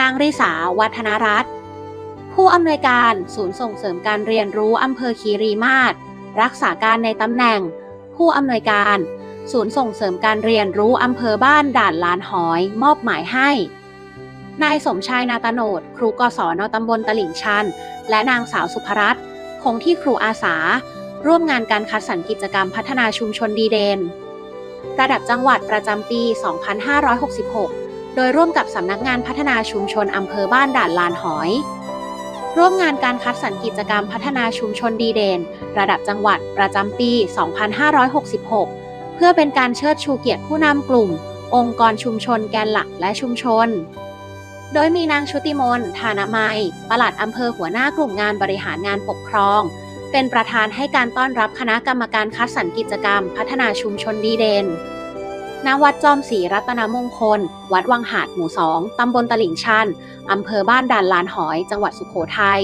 นางริษาวัฒนรัตน์ผู้อำนวยการศูนย์ส่งเสริมการเรียนรู้อำเภอคีรีมาศรักษาการในตำแหน่ง ผู้อำนวยการ ศูนย์ส่งเสริมการเรียนรู้อำเภอบ้านด่านลานหอย มอบหมายให้ นายสมชายนาตโนดครูกศนตำบลตลิ่งชัน และนางสาวสุภรัตน์คงที่ครูอาสา ร่วมงานการคัดสรรกิจกรรมพัฒนาชุมชนดีเด่นระดับจังหวัดประจำปี 2566 โดยร่วมกับสำนักงานพัฒนาชุมชนอำเภอบ้านด่านลานหอย ร่วมงานการคัดสรรกิจกรรมพัฒนาชุมชนดีเด่น ระดับจังหวัดประจำปี 2566 เพื่อเป็นการเชิดชูเกียรติผู้นำกลุ่ม องค์กรชุมชนแกนหลักและชุมชน โดยมีนางชุติมนทานามัยปลัดอำเภอหัวหน้ากลุ่มงานบริหารงานปกครอง เป็นประธานให้การต้อนรับคณะกรรมการคัดสรรกิจกรรม พัฒนาชุมชนดีเด่น ณวัดจอมศรีรัตนมงคล วัดวังหาดหมู่สองตำบลตลิ่งชันอำเภอบ้านด่านลานหอย จังหวัดสุโขทัย